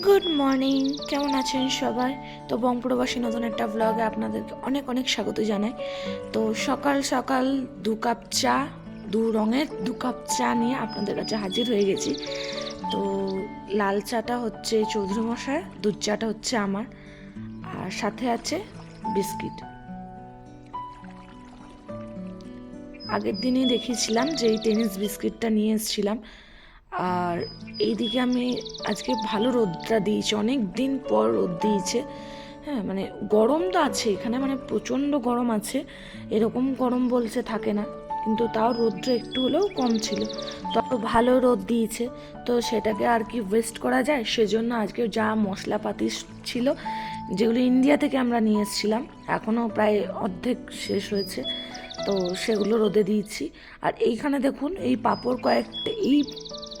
Good morning কেমন আছেন সবাই? তো বংপুরবাসী নতুন একটা ব্লগে আপনাদেরকে অনেক অনেক স্বাগত জানাই। তো সকাল সকাল দু কাপ চা, দু রঙের দু কাপ চা নিয়ে আপনাদের কাছে হাজির হয়ে গেছি। তো লাল চাটা হচ্ছে চৌধুরী মশাই দুধ চাটা হচ্ছে আমার, আর সাথে আছে বিস্কিট। আগের দিনই দেখিয়েছিলাম যে এই টেনিস বিস্কিটটা নিয়ে এসেছিলাম। আর এইদিকে আমি আজকে ভালো রোদটা দিয়েছে। অনেক দিন পর রোদ দিয়েছে। হ্যাঁ মানে গরম তো আছে এখানে মানে প্রচণ্ড গরম আছে। এরকম গরম বলছে থাকে না। কিন্তু তাও রোদটা একটু হলেও কম ছিল। তো ভালো রোদ দিয়েছে। তো সেটাকে আর কি ওয়েস্ট করা যায়? সেজন্য আজকে যা মশলাপাতি ছিল, যেগুলো ইন্ডিয়া থেকে আমরা নিয়ে এসেছিলাম, এখনও প্রায় অর্ধেক শেষ হয়েছে। তো সেগুলো রোদে দিয়েছি। আর এইখানে দেখুন, এই পাঁপড় কয়েকটা, এই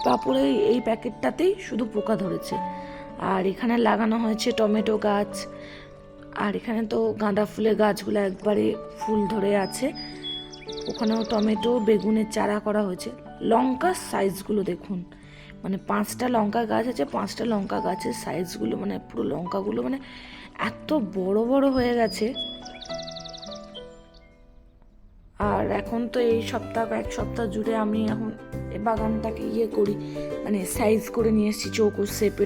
পাঁপড়ে এই প্যাকেটটাতেই শুধু পোকা ধরেছে। আর এখানে লাগানো হয়েছে টমেটো গাছ। আর এখানে তো গাঁদা ফুলের গাছগুলো একবারে ফুল ধরে আছে। ওখানেও টমেটো, বেগুনের চারা করা হয়েছে। লঙ্কার সাইজগুলো দেখুন। মানে পাঁচটা লঙ্কা গাছ আছে, পাঁচটা লঙ্কা গাছের সাইজগুলো মানে পুরো লঙ্কাগুলো মানে এত বড় বড় হয়ে গেছে। আর এখন তো এই সপ্তাহ এক সপ্তাহ জুড়ে আমি এখন বাগানটাকে ইয়ে করি মানে সাইজ করে নিয়ে এসেছি, চৌকো শেপে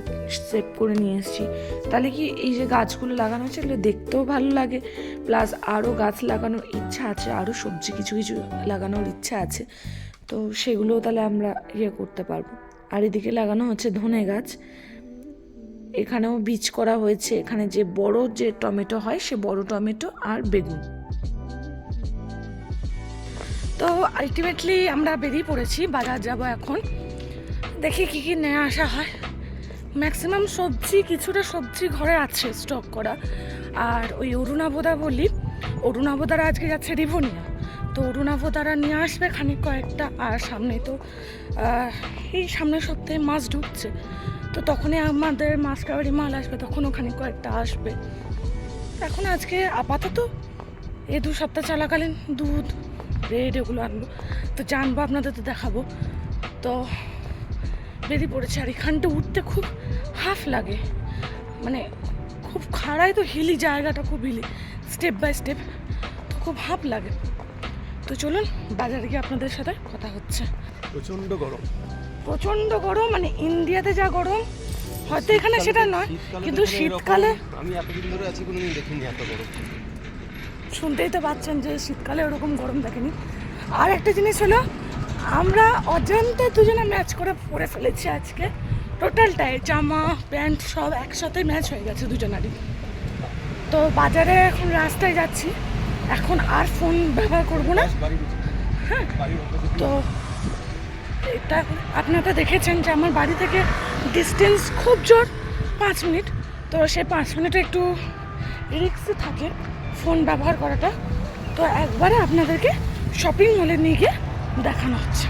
শেপ করে নিয়ে এসেছি। তাহলে কি এই যে গাছগুলো লাগানো হচ্ছে এগুলো দেখতেও ভালো লাগে। প্লাস আরও গাছ লাগানোর ইচ্ছা আছে আরও সবজি কিছু কিছু লাগানোর ইচ্ছা আছে। তো সেগুলোও তাহলে আমরা ইয়ে করতে পারব। আর এদিকে লাগানো হচ্ছে ধনে গাছ। এখানেও বীজ করা হয়েছে, এখানে যে বড় যে টমেটো হয়, সে বড় টমেটো আর বেগুন। তো আলটিমেটলি আমরা বেরিয়ে পড়েছি, বাজার যাব এখন। দেখি কি কি নিয়ে আসা হয়। ম্যাক্সিমাম সবজি, কিছুটা সবজি ঘরে আছে স্টক করা। আর ওই অরুণাবোদা বলি, অরুণাবোদারা আজকে যাচ্ছে রিভোনিয়া। তো অরুণাবোদারা নিয়ে আসবে খানিক কয়েকটা, আর সামনে তো এই সামনের সপ্তাহে মাছ ঢুকছে। তো তখনই আমাদের মাছ কাবারি মাল আসবে তখন ওখানে কয়েকটা আসবে। এখন আজকে আপাতত এ দু সপ্তাহ চলাকালীন দুধ ব্রেড এগুলো আনব। তো জানব আপনাদের তো দেখাবো। তো বেরিয়ে পড়েছে আর এখানটা উঠতে খুব হাফ লাগে। মানে খুব খাড়াই তো হিলি জায়গাটা খুব হিলি স্টেপ বাই স্টেপ তো খুব হাফ লাগে। তো চলুন বাজারে গিয়ে আপনাদের সাথে কথা হচ্ছে। প্রচণ্ড গরম। প্রচণ্ড গরম মানে ইন্ডিয়াতে যা গরম হয়তো এখানে সেটা নয় কিন্তু শীতকালে আমি এতদিন ধরে আছি কোনোদিন দেখিনি এত গরম। শুনতেই তো পাচ্ছেন যে শীতকালে ওরকম গরম দেখেনি। আর একটা জিনিস হলো, আমরা অজান্তে দুজনে ম্যাচ করে পরে ফেলেছি আজকে। টোটালটাই জামা, প্যান্ট সব একসাথে ম্যাচ হয়ে গেছে দুজনারই। তো বাজারে এখন রাস্তায় যাচ্ছি। এখন আর ফোন ব্যবহার করব না। হ্যাঁ তো এটা আপনারা দেখেছেন যে আমার বাড়ি থেকে ডিস্টেন্স খুব জোর, পাঁচ মিনিট। তো সেই পাঁচ মিনিটে একটু রিক্সে থাকে। ফোন ব্যবহার করাটা তো একবারে আপনাদেরকে শপিং মলে নিয়ে গিয়ে দেখানো হচ্ছে।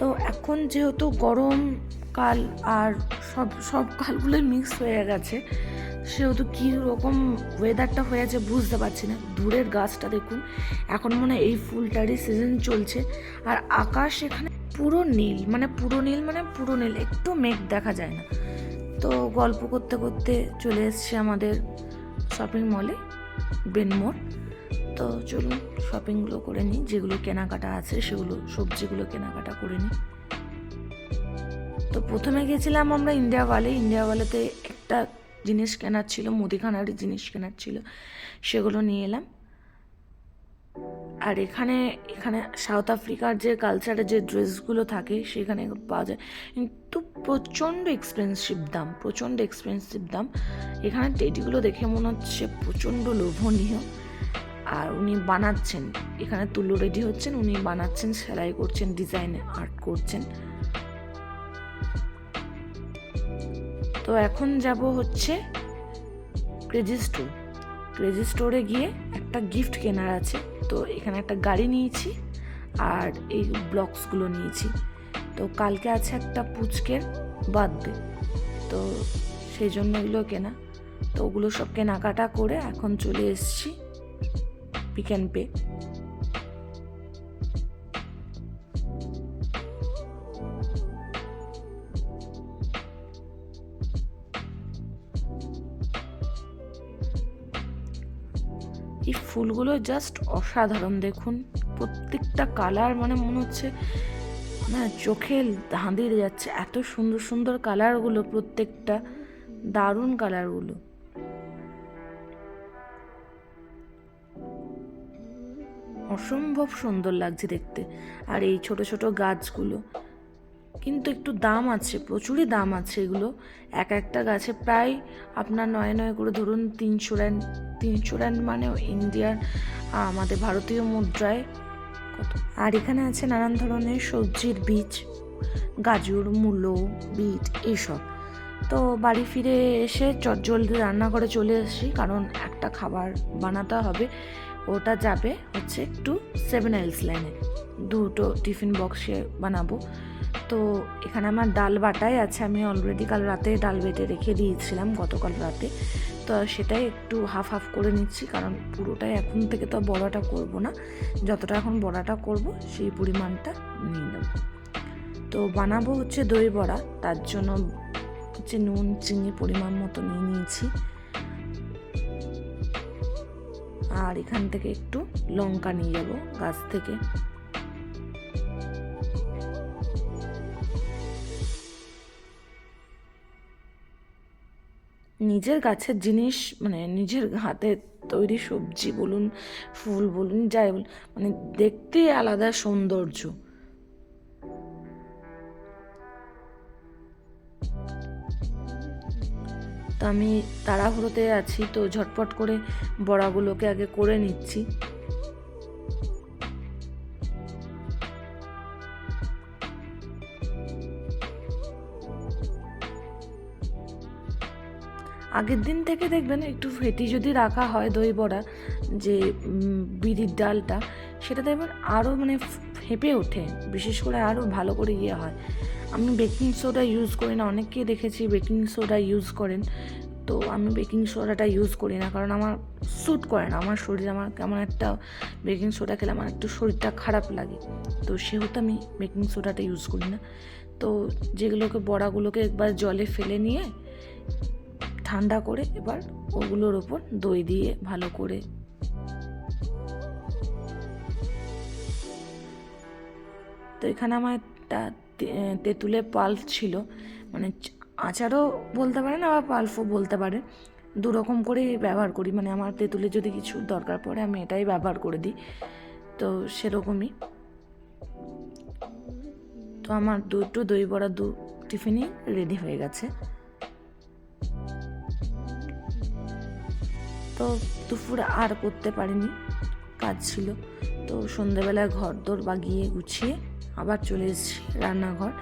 তো এখন যেহেতু গরম কাল আর সব সব কালগুলোই মিক্স হয়ে গেছে, সেহেতু কী রকম ওয়েদারটা হয়ে আছে বুঝতে পারছি না। দূরের গাছটা দেখুন, এখন মনে এই ফুলটারই সিজন চলছে। আর আকাশ এখানে পুরো নীল মানে পুরো নীল মানে পুরো নীল, একটু মেঘ দেখা যায় না। তো গল্প করতে করতে চলে এসছে আমাদের শপিং মলে বেনমোর তো চলুন শপিংগুলো করে নিই, যেগুলো কেনাকাটা আছে সেগুলো, সবজিগুলো কেনাকাটা করে নিই। তো প্রথমে গেছিলাম আমরা ইন্ডিয়া ওয়ালে ইন্ডিয়া ওয়ালেতে একটা জিনিস কেনার ছিল, মুদিখানার জিনিস কেনার ছিল, সেগুলো নিয়ে এলাম। আর এখানে এখানে সাউথ আফ্রিকার যে কালচারের যে ড্রেসগুলো থাকে, সেখানে পাওয়া যায়। কিন্তু প্রচণ্ড এক্সপেন্সিভ দাম, প্রচণ্ড এক্সপেন্সিভ দাম। এখানে টেডিগুলো দেখে মনে হচ্ছে প্রচণ্ড লোভনীয়। আর উনি বানাচ্ছেন, এখানে তুলো রেডি হচ্ছেন, উনি বানাচ্ছেন, সেলাই করছেন ডিজাইন আর্ট করছেন। তো এখন যাব হচ্ছে ক্রেজি স্টোর ক্রেজি স্টোরে গিয়ে একটা গিফট কেনার আছে। তো এখানে একটা গাড়ি নিয়েছি আর এই ব্লকসগুলো নিয়েছি। তো কালকে আছে একটা পুচকের বার্থডে, তো সেই জন্য এগুলো কেনা। তো ওগুলো সব কেনাকাটা করে এখন চলে এসেছি পিক অ্যান্ড পে। ফুলগুলো জাস্ট অসাধারণ। দেখুন, প্রত্যেকটা কালার মানে মনে হচ্ছে, না, চোখে ধাঁধিয়ে যাচ্ছে। এত সুন্দর সুন্দর কালারগুলো প্রত্যেকটা দারুণ কালারগুলো অসম্ভব সুন্দর লাগছে দেখতে। আর এই ছোট ছোট গাছগুলো কিন্তু একটু দাম আছে, প্রচুরই দাম আছে এগুলো। এক একটা গাছে প্রায় আপনার নয় নয় করে ধরুন তিনশো র্যান্ড তিনশো র্যান্ড মানে ইন্ডিয়ার আমাদের ভারতীয় মুদ্রায় কত? আর এখানে আছে নানান ধরনের সবজির বীজ, গাজর, মূলো, বিট এইসব তো বাড়ি ফিরে এসে চটজলদি রান্না করে চলে এসেছি কারণ একটা খাবার বানাতে হবে, ওটা যাবে হচ্ছে একটু সেভেন আইলস লাইনে। দুটো টিফিন বক্সে বানাবো। তো এখানে আমার ডাল বাটাই আছে, আমি অলরেডি কাল রাতে ডাল বেটে রেখে দিয়েছিলাম, গতকাল রাতে। তো সেটাই একটু হাফ হাফ করে নিচ্ছি, কারণ পুরোটাই এখন থেকে তো বড়াটা করব না। যতটা এখন বড়াটা করব, সেই পরিমাণটা নিয়ে নেব। তো বানাবো হচ্ছে দই বড়া, তার জন্য হচ্ছে নুন, চিনি পরিমাণ মতো নিয়ে নিয়েছি। আর এখান থেকে একটু লঙ্কা নিয়ে যাব গাছ থেকে। নিজের গাছের জিনিস মানে নিজের হাতে তৈরি সবজি বলুন, ফুল বলুন, যাই বলুন মানে দেখতেই আলাদা সৌন্দর্য। তো আমি তাড়াহুড়োতে আছি, তো ঝটপট করে বড়াগুলোকে আগে করে নিচ্ছি। আগের দিন থেকে দেখবেন একটু ফেটি যদি রাখা হয় দই বড়া, যে বিড়ির ডালটা সেটা দেখবেন আরও মানে ফেঁপে ওঠে। বিশেষ করে আরও ভালো করে ইয়ে হয়। আমি বেকিং সোডা ইউজ করি না অনেককেই দেখেছি বেকিং সোডা ইউজ করেন। তো আমি বেকিং সোডাটা ইউজ করি না, কারণ আমার স্যুট করে না। আমার শরীর আমার কেমন একটা বেকিং সোডা খেলে আমার একটু শরীরটা খারাপ লাগে। তো সেহেতু আমি বেকিং সোডাটা ইউজ করি না। তো যেগুলোকে বড়াগুলোকে একবার জলে ফেলে নিয়ে ঠান্ডা করে এবার ওগুলোর ওপর দই দিয়ে ভালো করে তো এখানে আমার একটা তে- তেঁতুলের পাল্প ছিল। মানে আচারও বলতে পারেন আবার পাল্পও বলতে পারে দু রকম করেই ব্যবহার করি। মানে আমার তেঁতুলে যদি কিছু দরকার পড়ে, আমি এটাই ব্যবহার করে দিই। তো সেরকমই। তো আমার দুটো দই বড়া দু, টিফিনই রেডি হয়ে গেছে। তো দুপুর আর করতে পারিনি, কাজ ছিল। তো সন্ধেবেলায় ঘর দোর বাগিয়ে গুছিয়ে আবার চলে এসেছি রান্নাঘর।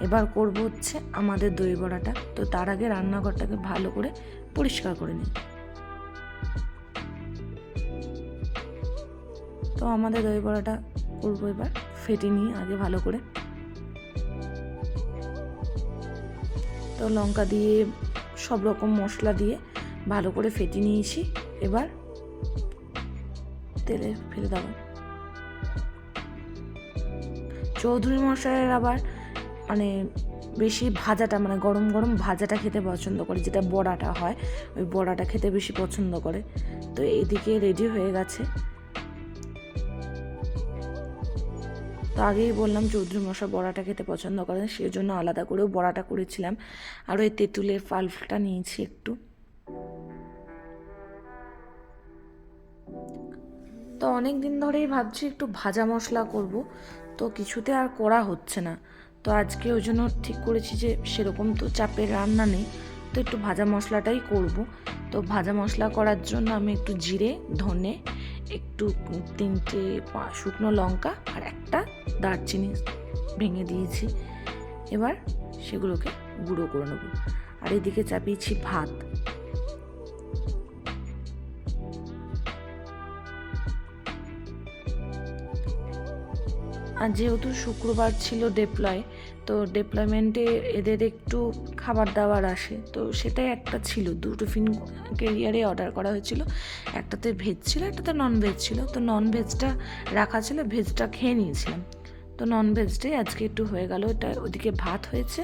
এবার করব হচ্ছে আমাদের দই বড়াটা। তো তার আগে রান্নাঘরটাকে ভালো করে পরিষ্কার করে নিই। তো আমাদের দই বড়াটা করব এবার, ফেটে নিই আগে ভালো করে। তো লঙ্কা দিয়ে সব রকম মশলা দিয়ে ভালো করে ফেটে নিয়েছি। এবার তেলে ফেলে দেবো। চৌধুরী মশাইয়ের আবার মানে বেশি ভাজাটা মানে গরম গরম ভাজাটা খেতে পছন্দ করে, যেটা বড়াটা হয়, ওই বড়াটা খেতে বেশি পছন্দ করে। তো এদিকে রেডি হয়ে গেছে। তো আগেই বললাম, চৌধুরী মশাই বড়াটা খেতে পছন্দ করেন সেই জন্য আলাদা করেও বড়াটা করেছিলাম। আর ওই তেঁতুলের পাল্পটা নিয়েছি একটু। অনেক দিন ধরেই ভাবছি একটু ভাজা মশলা করব, তো কিছুতে আর করা হচ্ছে না। তো আজকে ওই জন্য ঠিক করেছি যে সেরকম তো চাপের রান্না নেই, তো একটু ভাজা মশলাটাই করব। তো ভাজা মশলা করার জন্য আমি একটু জিরে, ধনে, একটু তিনটে শুকনো লঙ্কা আর একটা দারচিনি ভেঙে দিয়েছি। এবার সেগুলোকে গুঁড়ো করে নেব। আর এদিকে চাপিয়েছি ভাত। আর যেহেতু শুক্রবার ছিল ডেপ্লয় তো ডেপ্লয়মেন্টে এদের একটু খাবার দাবার আসে। তো সেটাই একটা ছিল। দুটো ফিন কেরিয়ারে অর্ডার করা হয়েছিল। একটাতে ভেজ ছিল, একটাতে নন ভেজ ছিল। তো নন ভেজটা রাখা ছিল ভেজটা খেয়ে নিয়েছিলাম। তো নন ভেজটাই আজকে একটু হয়ে গেল। এটা ওদিকে ভাত হয়েছে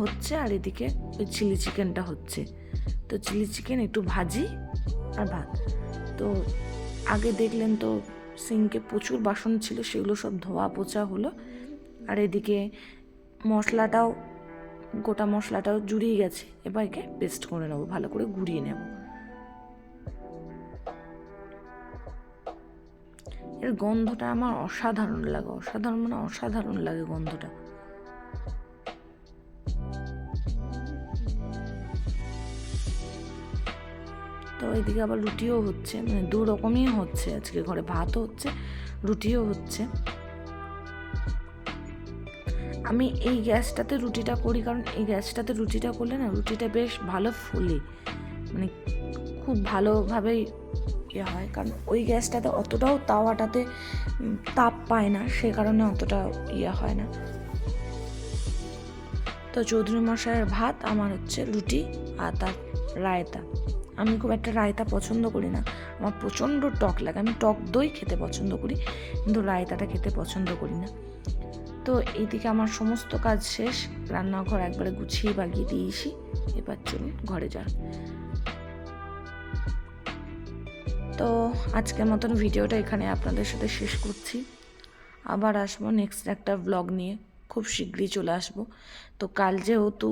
হচ্ছে, আর এদিকে ওই চিলি চিকেনটা হচ্ছে। তো চিলি চিকেন একটু ভাজি আর ভাত। তো আগে দেখলেন তো সিঙ্কে প্রচুর বাসন ছিল, সেগুলো সব ধোয়া পোছা হলো। আর এদিকে মশলাটাও, গোটা মশলাটাও জুড়িয়ে গেছে। এবার একে পেস্ট করে নেব, ভালো করে গুঁড়িয়ে নেব। এর গন্ধটা আমার অসাধারণ লাগে, অসাধারণ মানে অসাধারণ লাগে গন্ধটা। তো এদিকে আবার রুটিও হচ্ছে মানে দু রকমই হচ্ছে, আজকে ঘরে ভাতও হচ্ছে, রুটিও হচ্ছে। আমি এই গ্যাসটাতে রুটিটা করি, কারণ এই গ্যাসটাতে রুটিটা করলে না, রুটিটা বেশ ভালো ফুলে মানে খুব ভালোভাবেই ইয়ে হয়, কারণ ওই গ্যাসটাতে অতটাও তাওয়াটাতে তাপ পায় না, সে কারণে অতটা ইয়ে হয় না। তো চৌধুরী মশাইয়ের ভাত, আমার হচ্ছে রুটি আর তার রায়তা। আমি খুব একটা রায়তা পছন্দ করি না। আমার প্রচণ্ড টক লাগে। আমি টক দই খেতে পছন্দ করি, কিন্তু রায়তাটা খেতে পছন্দ করি না। তো এইদিকে আমার সমস্ত কাজ শেষ। রান্নাঘর একবারে গুছিয়ে বাগিয়ে দিয়েছি। এবার চলুন ঘরে যান তো আজকের মতন ভিডিওটা এখানে আপনাদের সাথে শেষ করছি। আবার আসব নেক্সট একটা ব্লগ নিয়ে। খুব শীঘ্রই চলে আসব। তো কাল যেহেতু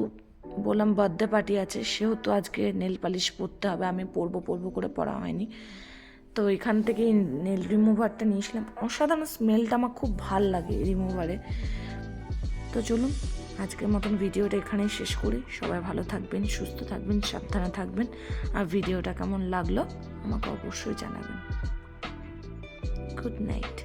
বললাম বার্থডে পার্টি আছে, সেহেতু আজকে নেল পালিশ পরতে হবে, আমি পরবো পরবো করে পরা হয়নি। তো এখান থেকে নেল রিমুভারটা নিয়েছিলাম। অসাধারণ স্মেলটা আমার খুব ভালো লাগে রিমুভারে তো চলুন, আজকের মতন ভিডিওটা এখানেই শেষ করি। সবাই ভালো থাকবেন, সুস্থ থাকবেন, সাবধানে থাকবেন। আর ভিডিওটা কেমন লাগল, আমাকে অবশ্যই জানাবেন। Good night